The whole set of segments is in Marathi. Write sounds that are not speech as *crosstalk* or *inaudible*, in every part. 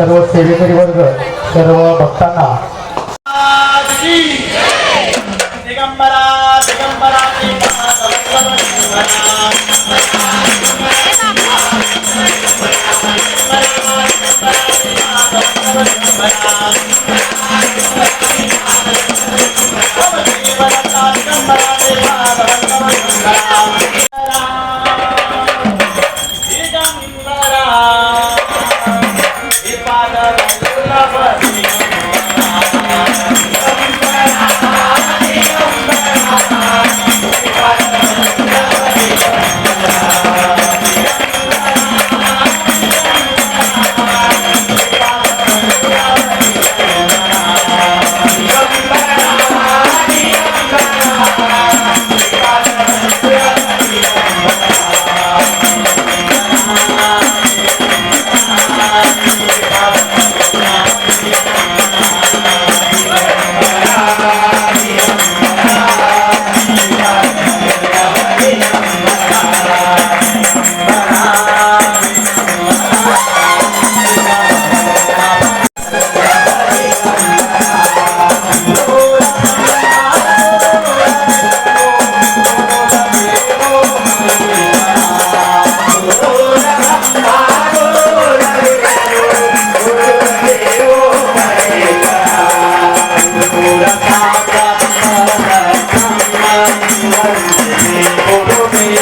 सर्व सेवेकरी वर्ग सर्व भक्तांना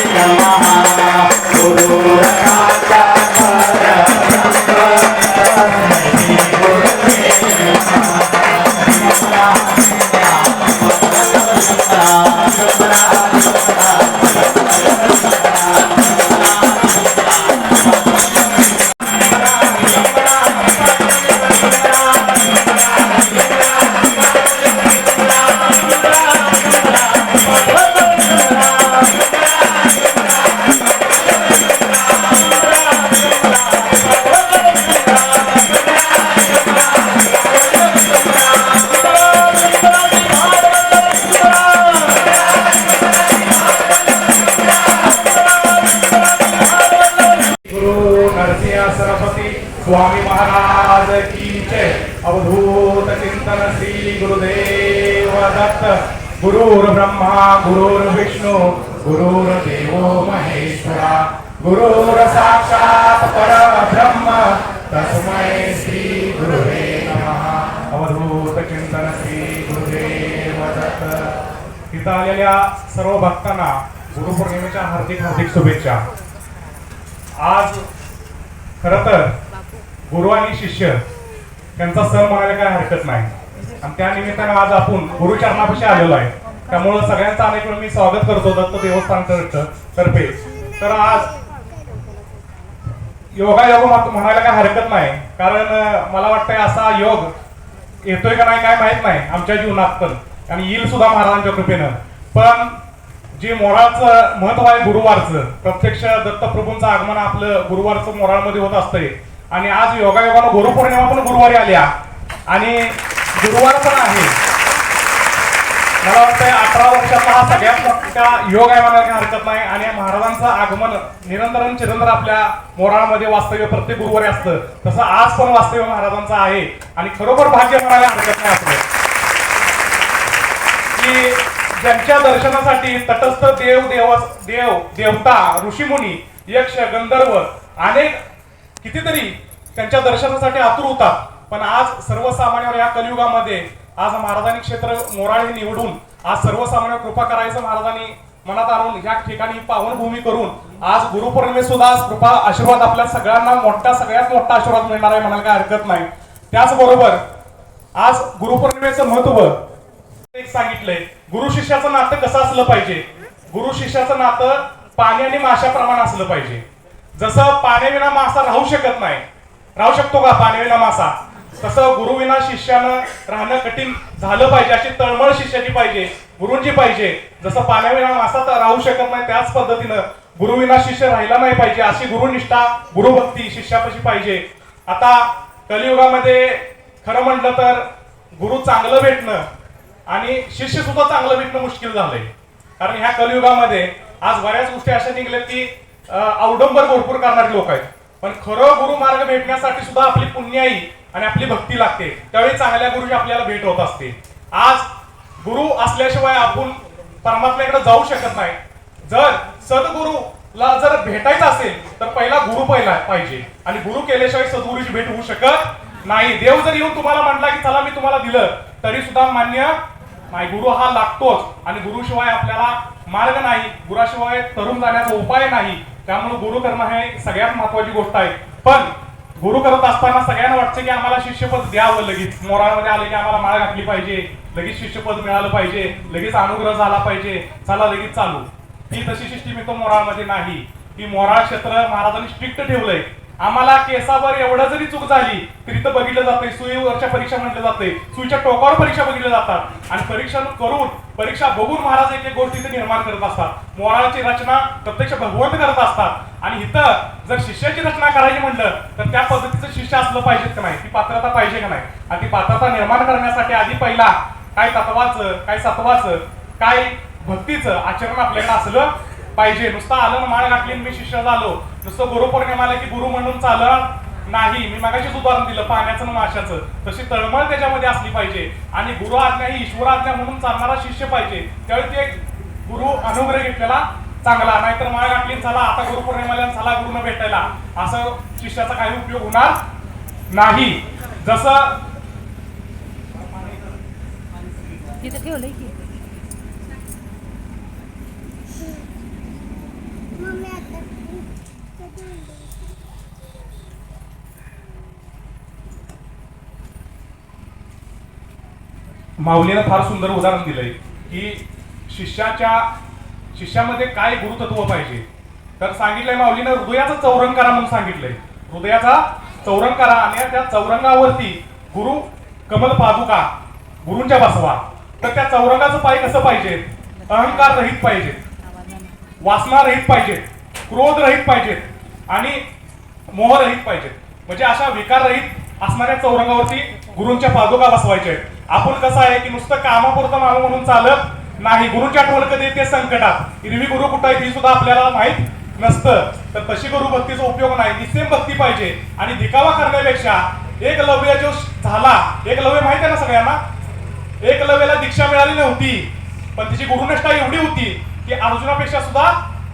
गुरु गुरुर्ब्रह्मा ब्रह्मा गुरुर्देव महेश्वरा गुरुर साक्षात परब्रह्म तस्मै श्री गुरुवे नमः. अवधूत चिंतन श्री गुरुदेव दत्त इथं आलेल्या सर्व भक्तांना गुरुपौर्णिमेच्या हार्दिक हार्दिक शुभेच्छा. आज खर तर गुरु आणि शिष्य त्यांचा सण म्हणायला काय हरकत नाही. आणि त्या निमित्तानं आज आपण गुरुचरणापाशी आलेलो आहे. त्यामुळं सगळ्यांचं अनेक वेळ मी स्वागत करतो दत्त देवस्थान तर्फे- तर आज योगायोग म्हणायला काय हरकत नाही. कारण मला वाटतंय असा योग येतोय का नाही काय माहीत नाही आमच्या जीवनात पण. आणि येईल सुद्धा महाराजांच्या कृपेनं. पण जे मोराळचं महत्त्व आहे गुरुवारचं प्रत्यक्ष दत्तप्रभूंचं आगमन आपलं गुरुवारचं मोराळमध्ये होत असतंय. आणि आज योगायोगानं गुरुपौर्णिमा पण गुरुवारी आल्या. आणि गुरुवार पण आहे. मला वाटतंय अठरा वर्षाचा हा सगळ्यात मोठा योग आहे म्हणायला काही हरकत नाही. आणि महाराजांचं आगमन निरंतर चिरंतर आपल्या मोराळमध्ये वास्तव्य प्रत्येक गुरुवारी असतं. तसं आज पण वास्तव्य महाराजांचं आहे. आणि खरोखर भाग्य म्हणायला हरकत नाही आपलं. की ज्यांच्या दर्शनासाठी तटस्थ देव देव देव देवता ऋषीमुनी यक्ष गंधर्व अनेक कितीतरी त्यांच्या दर्शनासाठी आतुर होतात. पण आज सर्वसामान्यांवर या कलियुगामध्ये आज महाराजांनी क्षेत्र मोराळे निवडून आज सर्वसामान्य कृपा करायचं महाराजांनी मनात आणून या ठिकाणी पावनभूमी करून आज गुरुपौर्णिमे सुद्धा कृपा आशीर्वाद आपल्या सगळ्यांना मोठा सगळ्यात मोठा आशीर्वाद मिळणार आहे म्हणायला काय हरकत नाही. त्याचबरोबर आज गुरुपौर्णिमेचं महत्त्व एक सांगितलंय. गुरु शिष्याचं नातं कसं असलं पाहिजे? गुरु शिष्याचं नातं पाणी आणि माशाप्रमाणे असलं पाहिजे. जसं पाण्याविना मासा राहू शकत नाही. राहू शकतो का पाण्याविना मासा? कसं गुरुविना शिष्यानं राहणं कठीण झालं पाहिजे अशी तळमळ शिष्याची पाहिजे गुरुंची पाहिजे. जसं पाण्याविना मासा तर राहू शकत नाही त्याच पद्धतीनं गुरुविना शिष्य राहिला नाही पाहिजे अशी गुरुनिष्ठा गुरुभक्ती शिष्यापाशी पाहिजे. आता कलियुगामध्ये खरं म्हटलं तर गुरु चांगलं भेटणं आणि शिष्य सुद्धा चांगलं भेटणं मुश्किल झालंय. कारण ह्या कलियुगामध्ये आज बऱ्याच गोष्टी अशा निघल्यात की अवडंबर भरपूर करणारे लोक आहेत. पण खरं गुरु मार्ग भेटण्यासाठी सुद्धा आपली पुण्याई आणि आपली भक्ती लागते. त्यावेळी चांगल्या गुरुची आपल्याला भेट होत असते. आज गुरु असल्याशिवाय आपण परमात्म्याकडे जाऊ शकत नाही. जर सद्गुरूला जर भेटायचं असेल तर पहिला गुरु पहिला पाहिजे. आणि गुरु केल्याशिवाय सद्गुरूची भेट होऊ शकत नाही. देव जर येऊन तुम्हाला म्हणला की चला मी तुम्हाला दिलं. तरी सुद्धा मान्य नाही गुरु हा लागतोच. आणि गुरुशिवाय आपल्याला मार्ग नाही. गुराशिवाय तरुण जाण्याचा उपाय नाही. त्यामुळे गुरु कर्म हे सगळ्यात महत्वाची गोष्ट आहे. पण गुरु करत असताना सगळ्यांना वाटतं की आम्हाला शिष्यपद द्यावं लगेच. मोरामध्ये आले की आम्हाला माळ घातली पाहिजे. लगेच शिष्यपद मिळालं पाहिजे. लगेच अनुग्रह झाला पाहिजे. चला लगेच चालू. ही तशी सिस्टीम तो मोराळमध्ये नाही. ही मोराळ क्षेत्र महाराजांनी स्ट्रिक्ट ठेवलंय. आम्हाला केसावर एवढं जरी चूक झाली तरी तर बघितलं जाते सुईवरच्या परीक्षा म्हटलं जाते सुईच्या टोकावर परीक्षा बघितल्या जातात. आणि परीक्षा करून परीक्षा बघून महाराज एक एक गोष्टी निर्माण करत असतात. मोराळची रचना प्रत्यक्ष भगवंत करत असतात. आणि इथं जर शिष्याची रचना करायची म्हणलं तर त्या पद्धतीचं शिष्य असलं पाहिजे का नाही? ती पात्रता पाहिजे का नाही? आणि ती पात्रता निर्माण करण्यासाठी आधी पहिला काय तत्वाचं काय सत्वाचं काय भक्तीचं आचरण आपल्याकडे असलं पाहिजे. नुसतं आलं माळ घातली आणि मी शिष्य झालो. नुसतं गुरुपौर्णिमा आला की गुरु म्हणून चालणार नाही. मी मागाशीच उदाहरण दिलं पाण्याचं आणि माशाचं. तशी तळमळ त्याच्यामध्ये असली पाहिजे. आणि गुरु आज्ञा ही ईश्वर आज्ञा म्हणून चालणारा शिष्य पाहिजे. त्यावेळी ते गुरु अनुग्रह घेतलेला चांगला नाहीतर माळ आणि चला आता गुरुपौर्णिमाला आणि चला गुरुनं भेटायला. असं शिष्याचा काही उपयोग होणार नाही. जसं तिथं ठेवलंय की. माऊलीनं फार सुंदर उदाहरण दिलंय की शिष्याच्या शिष्यामध्ये काय गुरुतत्व पाहिजे? तर सांगितलंय माऊलीनं हृदयाचा चौरंग करा म्हणून सांगितलंय. हृदयाचा चौरंग करा आणि त्या चौरंगावरती गुरु कमल पादुका गुरूंच्या बसवा. तर त्या चौरंगाचं पाय कसं पाहिजे? अहंकार रहित पाहिजे. वासना रहित पाहिजेत क्रोध रहित पाहिजेत आणि मोह रहित पाहिजेत म्हणजे अशा विकार रहित असणाऱ्या चौरंगावरती गुरूंच्या पादुका बसवायच्या आहेत. आपण कसं आहे की नुसतं कामापुरतं माणूस म्हणून चालत नाही गुरुच्या आठवण कधी येते संकटात. हिरवी गुरु कुठं आहे ती सुद्धा आपल्याला माहीत नसतं. तर तशी गुरु भक्तीचा उपयोग नाही. निसेम भक्ती पाहिजे. आणि दिखावा करण्यापेक्षा एक लव्य जो झाला एक लव्य माहिती आहे ना सगळ्यांना? एक लव्याला दीक्षा मिळाली नव्हती. पण तिची गुरुनिष्ठा एवढी होती की अर्जुनापेक्षा सुद्धा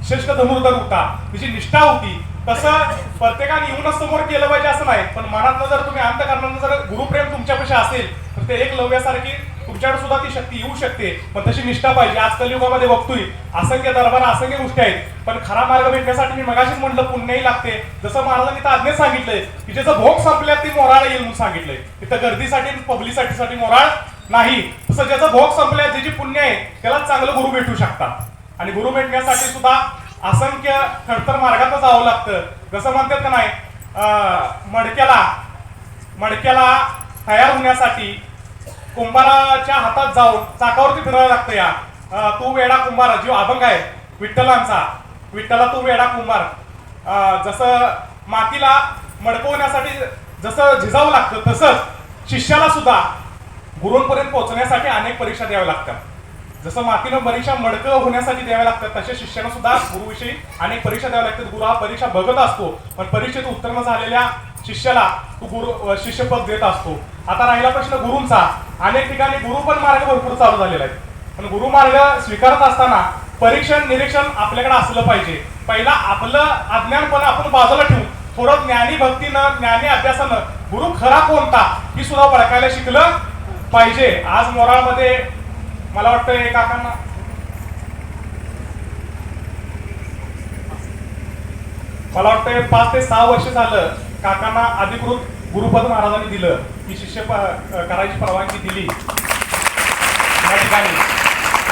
श्रेष्ठ धनुर्धर होता. तिची निष्ठा होती. तसं प्रत्येकाने येऊनच समोर केलं पाहिजे असं नाही. पण मनातनं जर तुम्ही अंत जर गुरुप्रेम तुमच्यापेक्षा असेल तर ते एक लव्यासारखी तुमच्याकडे सुद्धा ती शक्ती येऊ शकते पण तशी निष्ठा पाहिजे. आज कलियुगामध्ये बघतोय असंख्य दरबार असंख्य गोष्टी आहेत पण खरा मार्ग भेटण्यासाठी मी मगाशीच म्हटलं पुण्यही लागते. जसं महाराजांनी तर आज्ञेच सांगितलंय की ज्याचं भोग संपल्या ती मोराळ येईल म्हणून सांगितलंय. तिथं गर्दीसाठी पब्लिकसाठी साठी मोराळ नाही. तसं ज्याचं भोग संपल्या ज्याची पुण्य आहे त्याला चांगलं गुरु भेटू शकतात. आणि गुरु भेटण्यासाठी सुद्धा असंख्य खडतर मार्गात जावं लागतं. जसं म्हणतात का नाही मडक्याला मडक्याला तयार होण्यासाठी कुंभाराच्या हातात जाऊन चाकावरती फिरायला लागतं या तू वेडा कुंभार जो अभंग आहे. विठ्ठलांचा. विठ्ठला तू वेडा कुंभार. जसं मातीला मडकवण्यासाठी जसं झिजावं लागतं तसंच शिष्याला सुद्धा गुरूंपर्यंत पोहोचण्यासाठी अनेक परीक्षा द्याव्या लागतात. जसं मातीनं परीक्षा मडकं होण्यासाठी द्याव्या लागतात तसे शिष्यानं सुद्धा गुरुविषयी अनेक परीक्षा द्याव्या लागतात. गुरु हा परीक्षा बघत असतो पण परीक्षेत उत्तीर्ण झालेल्या शिष्याला तो गुरु शिष्यपद देत असतो. आता राहिला प्रश्न गुरुंचा. अनेक ठिकाणी गुरु पण मार्ग भरपूर चालू झालेला आहे. पण गुरु मार्ग स्वीकारत असताना परीक्षण निरीक्षण आपल्याकडे असलं पाहिजे. पहिला आपलं अज्ञानपण आपण बाजूला ठेवून थोडं ज्ञानी भक्तीनं ज्ञानी अभ्यासानं गुरु खरा कोणता ही सुद्धा ओळखायला शिकलं पाहिजे. आज मोराळमध्ये मला वाटतं हे काकांना मला वाटतं पाच ते सहा वर्ष झालं. काकांना अधिकृत गुरुपद महाराजांनी दिलं. की शिष्य करायची परवानगी दिली. या ठिकाणी.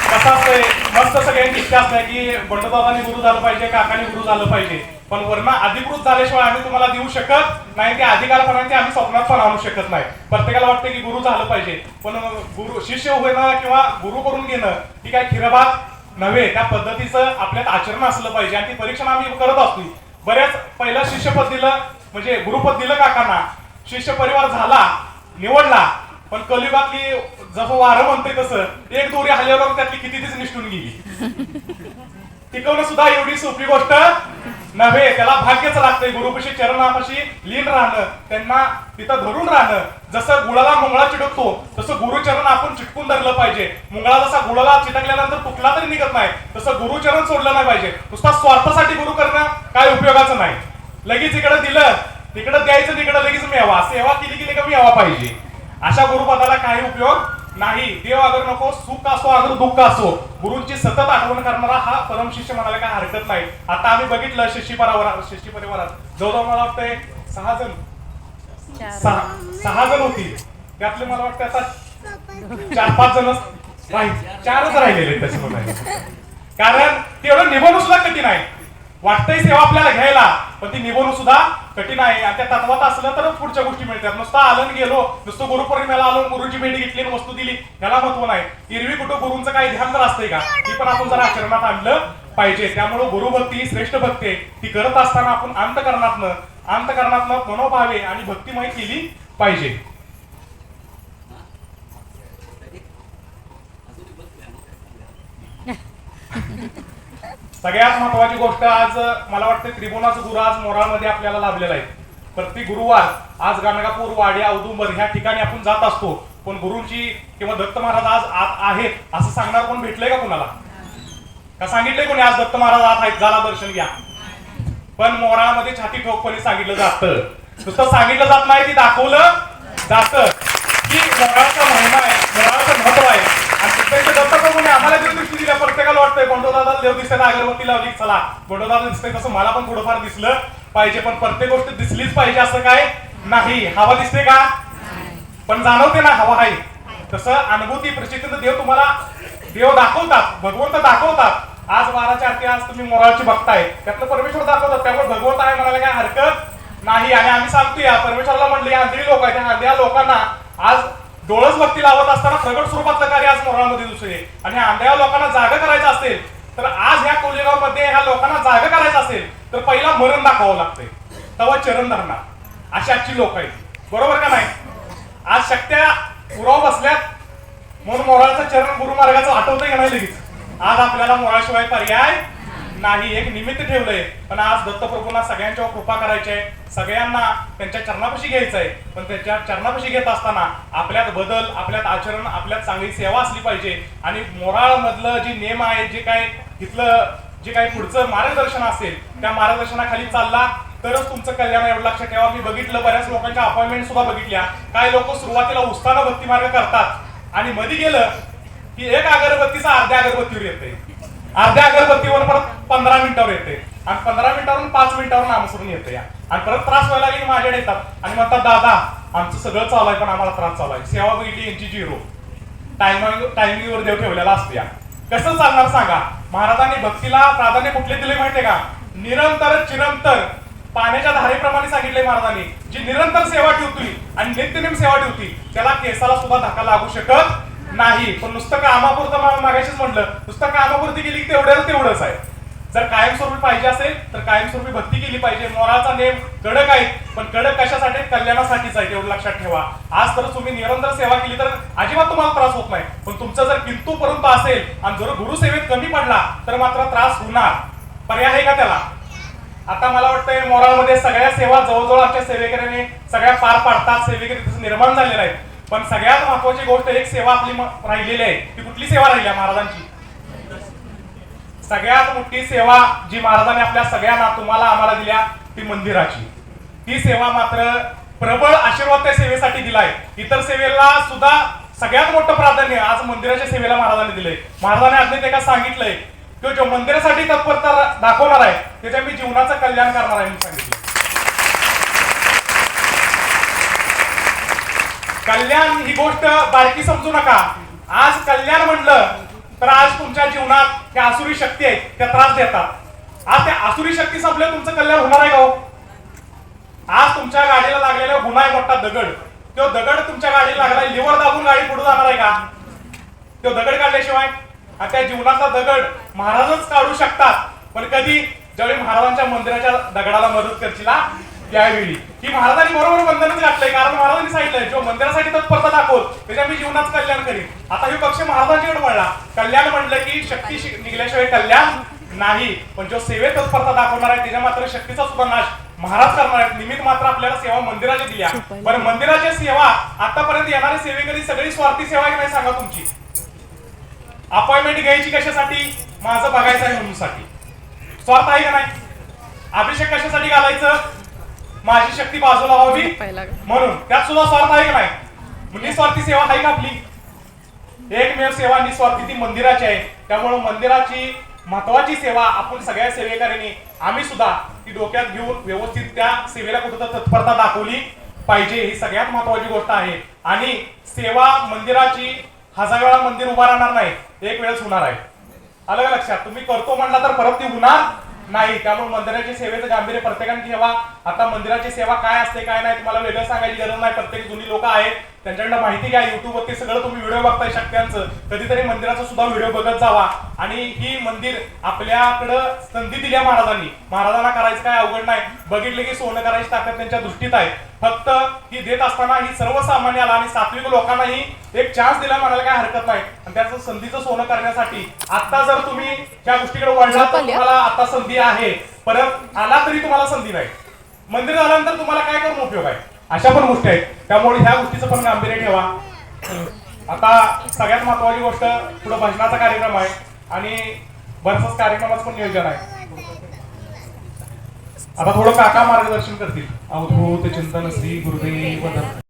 कसं असतंय मस्त सगळ्यांची इच्छा असते की बंडोबाबांनी गुरु झालं पाहिजे काकाने गुरु झालं पाहिजे. पण वर्ण अधिकृत झाल्याशिवाय आम्ही तुम्हाला देऊ शकत नाही ते अधिकारपणाने आम्ही स्वप्नात पण आणू शकत नाही. प्रत्येकाला वाटतं की गुरु झालं पाहिजे. पण गुरु शिष्य होणं किंवा गुरु करून घेणं ही काय खिरभात नव्हे. त्या पद्धतीचं आपल्यात आचरण असलं पाहिजे आणि ती परीक्षण आम्ही करत असतो बऱ्याच पहिलं शिष्यपद दिलं म्हणजे गुरुपद दिलं काकांना. शिष्य परिवार झाला निवडला पण कलिबातली जसं वारं म्हणते तसं एक दोरी हल्ल्यावर त्यातली किती तीच निष्ठून गेली. टिकवणं सुद्धा एवढी सोपी गोष्ट नव्हे. त्याला भाग्यच लागतंय. गुरुपशी चरणापाशी लीन राहणं त्यांना तिथं धरून राहणं. जसं गुळाला मुंगळा चिटकतो तसं गुरुचरण आपण चिटकून धरलं पाहिजे. मुंगळा जसा गुळाला चिटकल्यानंतर कुठला तरी निघत नाही तसं गुरुचरण सोडलं नाही पाहिजे. नुसता स्वार्थासाठी गुरु करणं काय उपयोगाचं नाही. लगेच इकडं दिलं. तिकडं द्यायचं तिकडं लगेच मेवा सेवा केली की कमी यावा पाहिजे. अशा गुरुपदाला काही उपयोग नाही. देव अगर नको सुख असो अगर दुःख असो. गुरुंची सतत आठवण करणारा हा परम शिष्य म्हणाला काय हरकत नाही. आता आम्ही बघितलं शिष्य परिवारात शिष्य परिवारात जवळजवळ मला वाटतंय सहा जण. सहा सहा जण होती त्यातले मला वाटतं आता चार पाच जण चारच राहिलेले तसे कारण तेवढं निभवणं सुद्धा कठीण आहे वाटतंय सेवा आपल्याला घ्यायला पण ती निभवणं सुद्धा कठीण आहे. आणि त्या तत्वात असलं तरच पुढच्या गोष्टी मिळतात. नुसतं आलं गेलो नुसतं गुरुपौर्णिमेला आलो गुरुची भेट घेतली आणि वस्तू दिली याला महत्त्व नाही. एरवी कुठं गुरुंचं काही ध्यान तर असतंय का? ती पण आपण जरा आचरणात आणलं पाहिजे. त्यामुळे गुरुभक्ती ही श्रेष्ठ भक्ती आहे. ती करत असताना आपण अंतकरणातनं अंतकरणातनं मनोभावे आणि भक्तिमय केली पाहिजे. *laughs* सगळ्यात महत्वाची गोष्ट आज मला वाटतं त्रिभुवनाचं गुरु आज मोराळमध्ये आपल्याला लाभलेला आहे. प्रत्येक गुरुवार आज गाणगापूर वाडी औदुंबर ह्या ठिकाणी आपण जात असतो. पण गुरुजी किंवा दत्त महाराज आज आत आहेत असं सांगणार कोण भेटलंय का कुणाला? का सांगितलंय कोणी आज दत्त महाराज आत आहेत? झाला दर्शन घ्या. पण मोराळमध्ये छाती ठोकपणे सांगितलं जातं. नुसतं सांगितलं जात नाही ती दाखवलं जातं. की मोराळचा महिमा आहे. आम्हाला जी दृष्टी दिल्या? प्रत्येकाला वाटतंय बंडोदादा देव दिसतंय अगरबत्ती लावली चला. बंडोदादा दिसतंय तसं मला पण थोडंफार दिसलं पाहिजे पण प्रत्येक गोष्ट दिसलीच पाहिजे असं काय नाही. हवा दिसते का? पण जाणवते ना हवा आहे. तसं अनुभूती प्रचिती देव तुम्हाला देव दाखवतात भगवंत दाखवतात. आज बाराच्या आरती आज तुम्ही मोराळची बघताय त्यातलं परमेश्वर दाखवतात त्यामुळे भगवंत आहे म्हणायला काय हरकत नाही. आणि आम्ही सांगतो या म्हणले या आंधळी लोक आहेत त्या आंधळ्या लोकांना आज डोळस भक्ती लावत असताना प्रगट स्वरूपातलं कार्य आज मोराळमध्ये दुसरे आणि आंधळ्या लोकांना जाग करायचं असेल तर आज ह्या कोलेगावमध्ये ह्या लोकांना जाग करायचं असेल तर पहिला मरण दाखवावं लागतंय. तेव्हा चरण धरणार. अशी आजची लोक आहेत. बरोबर का नाही? आज शक्त्या पुराव बसल्यात. म्हणून मोराळचं चरण गुरुमार्गाचं आठवतं येणार का नाही लगेच. आज आपल्याला मोराशिवाय पर्याय नाही एक निमित्त ठेवलंय. पण आज दत्तप्रभूंना सगळ्यांच्यावर कृपा करायची आहे सगळ्यांना त्यांच्या चरणापाशी घ्यायचं आहे पण त्यांच्या चरणापाशी घेत असताना आपल्यात बदल आपल्यात आचरण आपल्यात चांगली सेवा असली पाहिजे. आणि मोराळ मधलं जी नेम आहे जे काय तिथलं जे काही पुढचं मार्गदर्शन असेल त्या मार्गदर्शनाखाली चालला. तरच तुमचं कल्याण एवढं लक्षात ठेवा. मी बघितलं बऱ्याच लोकांच्या अपॉइंटमेंट सुद्धा बघितल्या. काय लोक सुरुवातीला उत्साहानं भक्ती मार्ग करतात. आणि मध्ये गेलं की एक अगरबत्तीचा अर्ध्या अगरबत्तीवर येते अर्ध्या अगरबत्तीवर परत पंधरा मिनिटावर येते. आणि पंधरा मिनिटावरून पाच मिनिटावर नामसरून येते या. आणि परत त्रास व्हायला लागेल की माझ्याकडे येतात. आणि म्हणतात दादा आमचं सगळं चालू आहे पण आम्हाला त्रास चालू आहे. सेवा बघितली यांची झिरो. टायमिंग टायमिंगवर देव ठेवलेला असतो या. कसं चालणार सांगा? महाराजांनी भक्तीला प्राधान्य कुठले दिले माहितीये का? निरंतर चिरंतर पाण्याच्या धारेप्रमाणे सांगितले महाराजांनी. जी निरंतर सेवा ठेवती आणि नित्यनेम सेवा ठेवती त्याला केसाला सुद्धा धक्का लागू शकत नाही पण नुसतं कामापुरतं मा- मागाशीच म्हटलं. नुसतं कामापुरती गेली तेवढ्याच तेवढंच आहे. जर कायमस्वरूपी पाहिजे असेल तर कायमस्वरूपी भक्ती केली पाहिजे. मोराचा नेम कडक आहे पण कडक कशासाठी? कल्याणासाठीच आहे तेवढं लक्षात ठेवा. आज तर तुम्ही निरंतर सेवा केली तर अजिबात तुम्हाला त्रास होत नाही. पण तुमचा जर किंतू परंतु असेल आणि जर गुरुसेवेत कमी पडला तर मात्र त्रास होणार. पर्याय आहे का त्याला? आता मला वाटतंय मोराळमध्ये सगळ्या सेवा जवळजवळ आमच्या सेवेकऱ्याने सगळ्या पार पाडतात. सेवेकरी तसं निर्माण झालेलं आहे पण सगळ्यात महत्वाची गोष्ट एक सेवा आपली राहिलेली आहे. ती कुठली सेवा राहिली आहे महाराजांची? सगळ्यात मोठी सेवा जी महाराजांनी आपल्या सगळ्यांना तुम्हाला आम्हाला दिल्या ती मंदिराची. ती सेवा मात्र प्रबळ आशीर्वाद त्या सेवेसाठी दिलाय. इतर सेवेला सुद्धा सगळ्यात मोठं प्राधान्य आज मंदिराच्या सेवेला महाराजांनी दिलंय. महाराजांनी अगदी एका सांगितलंय की जो मंदिरासाठी तत्परता दाखवणार आहे त्याच्या मी जीवनाचं कल्याण करणार आहे मी सांगितलं कल्याण ही गोष्ट बारकी समजू नका. आज कल्याण म्हणलं तर आज तुमच्या जीवनात त्या आसुरी शक्ती आहेत त्या त्रास देतात. आज त्या आसुरी शक्ती संपल्या तुमचं कल्याण होणार आहे का हो? आज तुमच्या गाडीला लागलेला गुन्हा आहे मोठा दगड तो दगड तुमच्या गाडीला लागलाय लिव्हर दाबून गाडी पुढे जाणार आहे का? तो दगड काढल्याशिवाय? त्या जीवनाचा दगड महाराजच काढू शकतात. पण कधी? ज्यावेळी महाराजांच्या मंदिराच्या दगडाला मदत करशील त्यावेळी. की महाराजांनी बरोबर बंधनच घातलंय कारण महाराजांनी सांगितलंय जो मंदिरासाठी तत्परता दाखवल त्याच्या मी जीवनाचं कल्याण करीन. आता हे पक्ष महाराजांच्याकडे वळला. कल्याण म्हणलं की शक्ती निघल्याशिवाय कल्याण नाही. पण जो सेवेत तत्परता दाखवणार आहे त्याच्या मात्र शक्तीचा सुद्धा नाश महाराज करणार आहेत. निमित्त मात्र आपल्याला सेवा मंदिराच्या दिल्या पण मंदिराच्या सेवा आतापर्यंत येणारे सेवेकरी सगळी स्वार्थी सेवा आहे नाही सांगा तुमची. अपॉइंटमेंट घ्यायची कशासाठी? माझं बघायचं आहे म्हणून साठी. स्वार्थ आहे का नाही? अभिषेक कशासाठी घालायचं? माझी शक्ती बाजूला व्हावी. म्हणून त्यात सुद्धा स्वार्थ आहे का नाही? निस्वार्थी सेवा आहे का आपली? एकमेव सेवा निस्वार्थी ती मंदिराची आहे. त्यामुळे मंदिराची महत्वाची सेवा आपण सगळ्या सेवेकऱ्यांनी आम्ही सुद्धा ती डोक्यात घेऊन व्यवस्थित त्या सेवेला कुठं तत्परता दाखवली पाहिजे. ही सगळ्यात महत्वाची गोष्ट आहे. आणि सेवा मंदिराची हजार वेळा मंदिर उभा राहणार नाही. एक वेळच होणार आहे. आलं का लक्षात? तुम्ही करतो म्हणला तर परत ती होणार नाही त्यामुळे मंदिराची सेवेचं गांभीर्य प्रत्येकाने ठेवा आता मंदिराची सेवा काय असते काय नाही तुम्हाला वेगळं सांगायची गरज नाही. प्रत्येक जुनी लोक आहेत. त्यांच्याकडनं माहिती घ्या युट्यूब वरती सगळं तुम्ही व्हिडिओ बघताय शक्त्यांचं कधीतरी मंदिराचा सुद्धा व्हिडिओ बघत जावा. आणि ही मंदिर आपल्याकडं संधी दिल्या महाराजांनी. महाराजांना करायचं काय अवघड नाही. बघितलं की सोनं करायची ताकद त्यांच्या दृष्टीत आहे. फक्त ही देत असताना ही सर्वसामान्याला आणि सात्विक लोकांनाही एक चान्स दिला म्हणायला काय हरकत नाही. त्याचं संधीचं सोनं करण्यासाठी आता जर तुम्ही त्या गोष्टीकडे वळला तर तुम्हाला आता संधी आहे. परत आला तरी तुम्हाला संधी नाही. मंदिर झाल्यानंतर तुम्हाला काय करून उपयोग आहे? अशा पण गोष्टी आहेत. त्यामुळे ह्या गोष्टीचं पण गांभीर्य ठेवा. आता सगळ्यात महत्वाची गोष्ट पुढे भजनाचा कार्यक्रम आहे आणि बरंच कार्यक्रमाचं पण नियोजन आहे. आता थोडं काका मार्गदर्शन करतील. अवधूत चिंतन श्री गुरुदेव